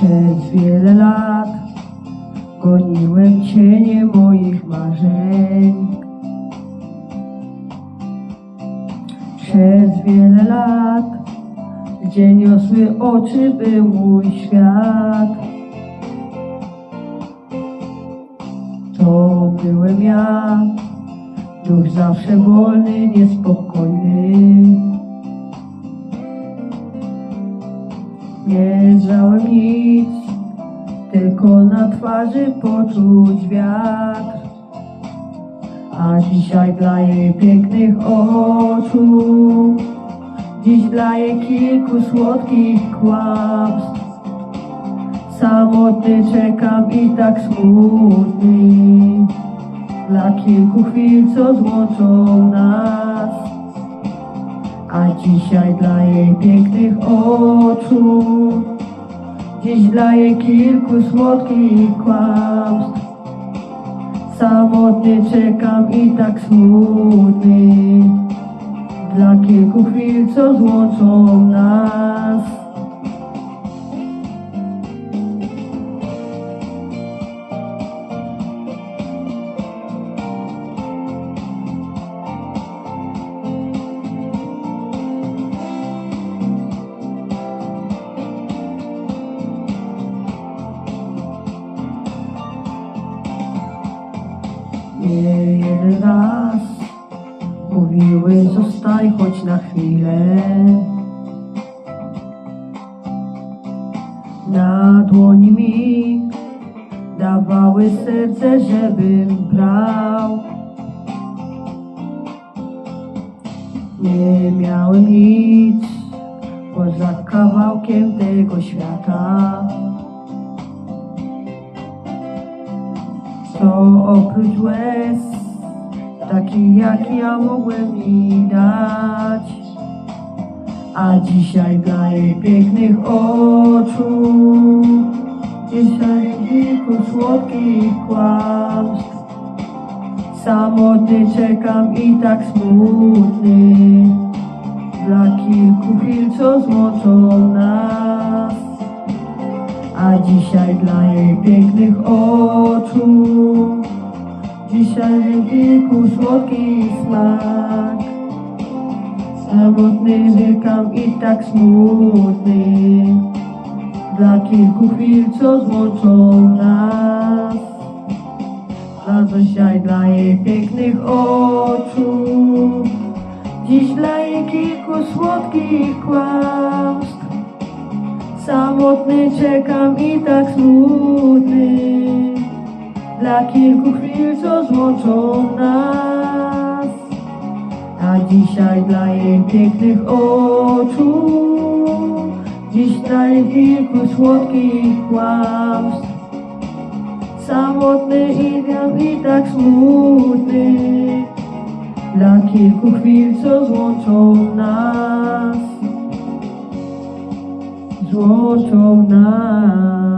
Przez wiele lat goniłem cienie moich marzeń. Przez wiele lat, gdzie niosły oczy był mój świat. To byłem ja, duch zawsze wolny, niespokojny. Nie znałem nic, tylko na twarzy poczuć wiatr. A dzisiaj dla jej pięknych oczu, dziś dla jej kilku słodkich kłamstw. Samotny czekam i tak smutny, dla kilku chwil, co złączą dzisiaj dla jej pięknych oczu, dziś dla jej kilku słodkich kłamstw. Samotny czekam i tak smutny, dla kilku chwil, co złączą nas. Nie jeden raz mówiły zostań choć na chwilę. Na dłoni mi dawały serce, żebym brał. Nie miałem nic poza kawałkiem tego świata. Co oprócz łez, taki jak ja mogłem mi dać. A dzisiaj dla jej pięknych oczu, dzisiaj kilku słodkich kłamstw. Samotny czekam i tak smutny, dla kilku chwil, co złączą nas. A dzisiaj dla jej pięknych oczu Dzisiaj kilku słodki smak. Samotny wiekam i tak smutny Dla kilku chwil, co złączą nas. A dzisiaj dla jej pięknych oczu Dziś dla jej kilku słodkich kłamstw Samotny czekam i tak smutny. Dla kilku chwil, co złączą nas. A dzisiaj dla jej pięknych oczu. Dziś dla jej kilku słodkich kłamstw. Samotny i wiem i tak smutny. Dla kilku chwil, co złączą nas złączą nas.